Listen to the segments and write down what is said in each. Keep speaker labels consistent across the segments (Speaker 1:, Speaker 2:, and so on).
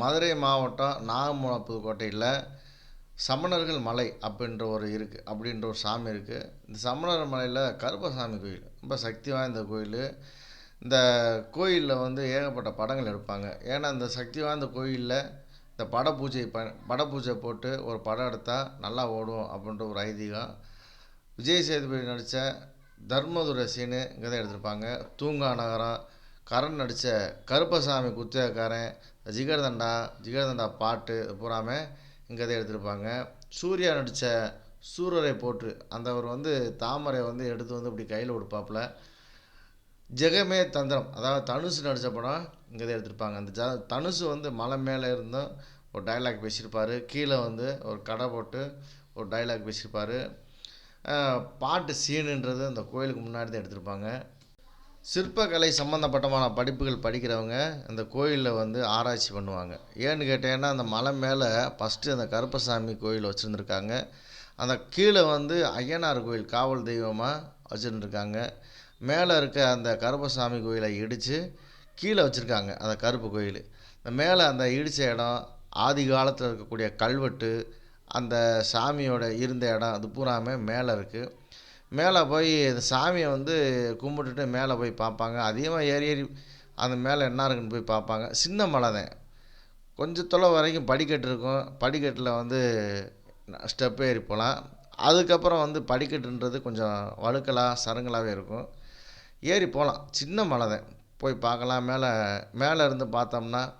Speaker 1: மதுரை மாவட்டம் நாகமூலம் புதுக்கோட்டையில் சமணர்கள் மலை அப்படின்ற ஒரு இருக்குது அப்படின்ற ஒரு சாமி இருக்குது இந்த சமணர் மலையில் கருப்பசாமி கோயில் ரொம்ப சக்தி வாய்ந்த கோயில். இந்த கோயிலில் வந்து ஏகப்பட்ட படங்கள் எடுப்பாங்க. ஏன்னா இந்த சக்தி வாய்ந்த கோயிலில் இந்த பட பூஜை ப பட பூஜை போட்டு ஒரு படம் எடுத்தால் நல்லா ஓடும் அப்படின்ற ஒரு ஐதீகம். விஜய் சேதுபதி நடித்த தர்மதுரை சீனு இங்கே தான் எடுத்திருப்பாங்க. தூங்கா நகரம் கரண் நடித்த கருப்பசாமி குத்தியக்காரன் ஜிகர்தண்டா ஜிகர்தண்டா பாட்டு இது பூராமே இங்கே தான் எடுத்திருப்பாங்க. சூர்யா நடித்த சூரரை போற்று அந்தவர் வந்து தாமரை வந்து எடுத்து வந்து இப்படி கையில் கொடுப்பாப்புல. ஜெகமே தந்திரம் அதாவது தனுஷ் நடித்த படம் இங்கே தான் எடுத்திருப்பாங்க. அந்த ஜ தனுஷ் வந்து மலை மேலே இருந்தும் ஒரு டைலாக் பேசியிருப்பார். கீழே வந்து ஒரு கடை போட்டு ஒரு டைலாக் பேசியிருப்பார். பாட்டு சீனுன்றது அந்த கோயிலுக்கு முன்னாடி தான் எடுத்திருப்பாங்க. சிற்பக்கலை சம்மந்தப்பட்டமான படிப்புகள் படிக்கிறவங்க அந்த கோயிலில் வந்து ஆராய்ச்சி பண்ணுவாங்க. ஏன்னு கேட்டேன்னா அந்த மலை மேலே ஃபஸ்ட்டு அந்த கருப்பசாமி கோயில் வச்சுருந்துருக்காங்க. அந்த கீழே வந்து ஐயனார் கோயில் காவல் தெய்வமாக வச்சுருந்துருக்காங்க. மேலே இருக்க அந்த கருப்பசாமி கோயிலை இடித்து கீழே வச்சுருக்காங்க அந்த கருப்பு கோயில். இந்த மேலே அந்த இடித்த இடம் ஆதி காலத்தில் இருக்கக்கூடிய கல்வெட்டு அந்த சாமியோட இருந்த இடம் அது பூராமே மேலே இருக்குது மேலே போய் இந்த சாமியை வந்து கும்பிட்டுட்டு மேலே போய் பார்ப்பாங்க. அதிகமாக ஏறி ஏறி அந்த மேலே என்ன இருக்குன்னு போய் பார்ப்பாங்க. சின்ன மலை தான். கொஞ்சம் தொலைவு வரைக்கும் படிக்கட்டு இருக்கும். படிக்கட்டில் வந்து ஸ்டெப் ஏறி போகலாம். அதுக்கப்புறம் வந்து படிக்கட்டுன்றது கொஞ்சம் வழுக்கலாக சருங்கலாகவே இருக்கும். ஏறி போகலாம். சின்ன மலை தான். போய் பார்க்கலாம். மேலே மேலே இருந்து பார்த்தோம்னா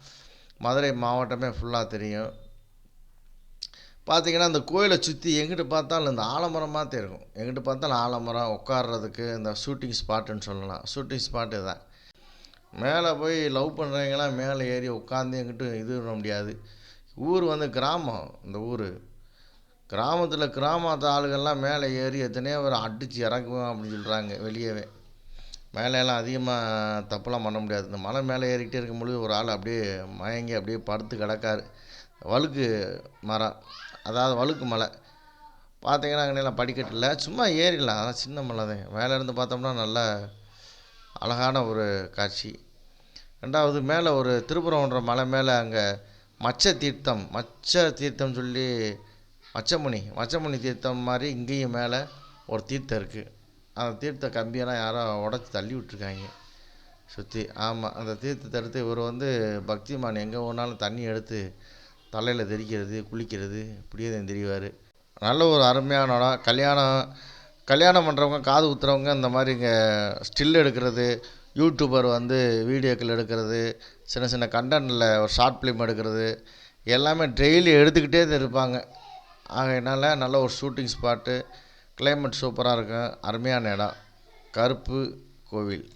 Speaker 1: மதுரை மாவட்டமே ஃபுல்லாக தெரியும். பார்த்தீங்கன்னா அந்த கோயிலை சுற்றி எங்கிட்டு பார்த்தாலும் இந்த ஆலமரமாக தான் இருக்கும். எங்கிட்டு பார்த்தாலும் ஆலமரம் உட்கார்றதுக்கு இந்த ஷூட்டிங் ஸ்பாட்டுன்னு சொல்லலாம். ஷூட்டிங் ஸ்பாட்டு தான். மேலே போய் லவ் பண்ணுறவங்களாம் மேலே ஏறி உட்காந்து எங்கிட்டு இது பண்ண முடியாது. ஊர் வந்து கிராமம் இந்த ஊர். கிராமத்தில் கிராமத்து ஆளுகள்லாம் மேலே ஏறி எத்தனையோ பேர் அடித்து இறக்குவோம் அப்படின்னு சொல்கிறாங்க வெளியவே. மேலேலாம் அதிகமாக தப்புலாம் பண்ண முடியாது. இந்த மலை மேலே ஏறிக்கிட்டே இருக்கும்பொழுது ஒரு ஆள் அப்படியே மயங்கி அப்படியே படுத்து கிடக்காரு. வழுக்கு மரம். அதாவது வழுக்கு மலை. பார்த்தீங்கன்னா அங்கெல்லாம் படிக்கட்டு இல்லை. சும்மா ஏறிடலாம் அதான் சின்ன மலை தான். மேலே இருந்து பார்த்தோம்னா நல்ல அழகான ஒரு காட்சி. ரெண்டாவது மேலே ஒரு திருப்புறம்ன்ற மலை மேலே அங்கே மச்ச தீர்த்தம் மச்ச தீர்த்தம் சொல்லி மச்சமுனி மச்சமுனி தீர்த்தம் மாதிரி இங்கேயும் மேலே ஒரு தீர்த்தம் இருக்குது அந்த தீர்த்த கம்பியெல்லாம் யாரோ உடச்சி தள்ளி விட்ருக்காங்க சுற்றி ஆமாம் அந்த தீர்த்தத்தை எடுத்து இவர் வந்து பக்திமான் எங்கே போனாலும் தண்ணி எடுத்து தலையில் தெளிக்கிறது குளிக்கிறது இப்படியே தான் தெரிவார். நல்ல ஒரு அருமையான இடம் கல்யாணம் கல்யாணம் பண்ணுறவங்க காது குத்துறவங்க இந்த மாதிரி இங்கே ஸ்டில் எடுக்கிறது. யூடியூபர் வந்து வீடியோக்கள் எடுக்கிறது. சின்ன சின்ன கண்டனில் ஒரு ஷார்ட் ஃபிலிம் எடுக்கிறது. எல்லாமே டெய்லி எடுத்துக்கிட்டே தான் இருப்பாங்க. ஆகையினால நல்ல ஒரு ஷூட்டிங் ஸ்பாட்டு கிளைமேட் சூப்பராக இருக்கும். அருமையான இடம். கருப்பு கோவில்.